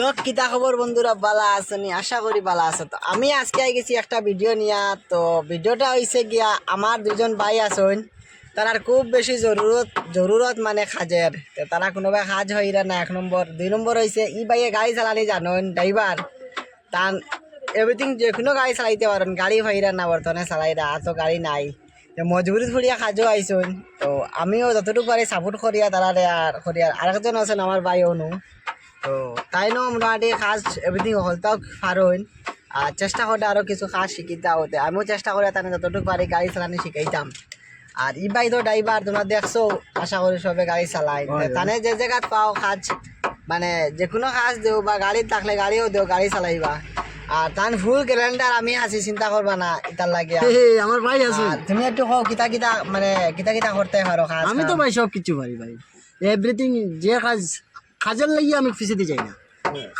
তো কিতা খবর বন্ধুরা, বালা আছেনি আশা করি বালা আছে। তো আমি আজকে আই গেছি একটা ভিডিও নিয়া। তো ভিডিওটা হয়েছে গিয়া আমার দুজন ভাই আছেন। তারার খুব বেশি জরুরত জরুরত মানে খাজের তো তারা কোনোবাই খাজ হইরা না এক নম্বর দুই নম্বর হয়েছে ই বাইয়ে গাড়ি চালানি জানেন ড্রাইভার তান এভরিথিং যে কোনো গাড়ি চালাইতে পারেন গাড়ি হইরা না বর্তমানে চালাইরা তো গাড়ি নাই। তো মজবুরি ফুরিয়া খাজও আইসুন তো আমিও যতটুকু পারি সাপোর্ট করিয়া তারা আর করিয়া। আরেকজন আছেন আমার ভাই অনু। তো তাই নো মোটামুটি কাজ এভরিথিং হলতাও পারোন আর চেষ্টা করে আরও কিছু কাজ শিখিতে হতে আমিও চেষ্টা করে তাহলে যতটুকু পারি গাড়ি চালানি শিখাইতাম আর ই বাই তো ড্রাইভার তোমরা দেখছ আশা করি সবে গাড়ি চালাই তানে যে জায়গাত পাও কাজ মানে যে কোনো কাজ দেও বা গাড়ি থাকলে গাড়িও দেও গাড়ি চালাইবা। আর তান ফুল গ্যারেন্টার আমি আছি চিন্তা করবা না ইতার লাগে আমার ভাই আছে। তুমি একটু কও কিতা কিতা মানে কিতা কিতা করতে পারো কাজ আমি তো ভাই সব কিছু পারি ভাই। এভরিথিং যে কাজ কাজের লাগি আমি পিছিয়ে যাই না।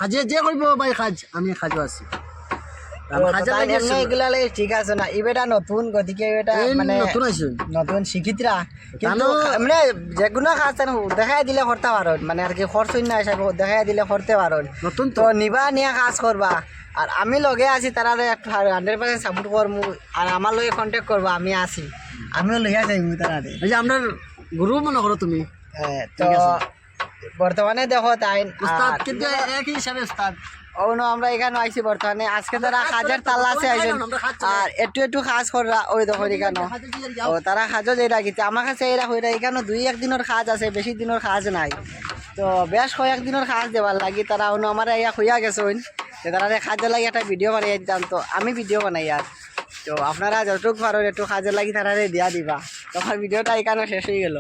কাজে যে করব ভাই কাজ আমি কাজও আছি। ঠিক আছে না ইবেটা নতুন গতিকে এটা মানে নতুন আইসুন নতুন শিক্ষিতরা। কিন্তু মানে যে কোনো কাজ দেখাই দিলে করতে পারো। মানে আর কি খরচ না হিসাবে দেখাই দিলে করতে পারো। নতুন তো। নিবা নিয়ে কাজ করবা। আর আমি লগে আছি তারা একটু হান্ড্রেড পার্সেন্ট সাপোর্ট করব আর আমার লগে কন্ট্যাক্ট করবা আমি আছি। আমিও লইয়া যাইবো তারারে এই যে আপনার গুরু মনে করো তুমি। হ্যাঁ, তো বর্তমানে দেখো তাই উস্তাদ কিন্তু একই হিসাবে উস্তাদ। আমরা এখানে আইছি বর্তমানে আজকে তারা হাজার তাল্লা আছে আইছেন আর একটু একটু কাজ করা ওই দেখো এখানে। ও তারা কাজও যেটা কিন্তু আমার কাছে এরা হইরা এখানে দুই এক দিনের কাজ আছে বেশি দিনের কাজ নাই। তো বেশ কয়েক দিনের কাজ দেওয়ার লাগি তারা অন্য আমার ইয়া হইয়া গেছেন যে তারা কাজের লাগি একটা ভিডিও বানাই দিতাম তো আমি ভিডিও বানাই আর। তো আপনারা যতটুকু পারেন একটু কাজের লাগি তারা দিয়া দিবা। তখন ভিডিওটা এখানে শেষ হয়ে গেল।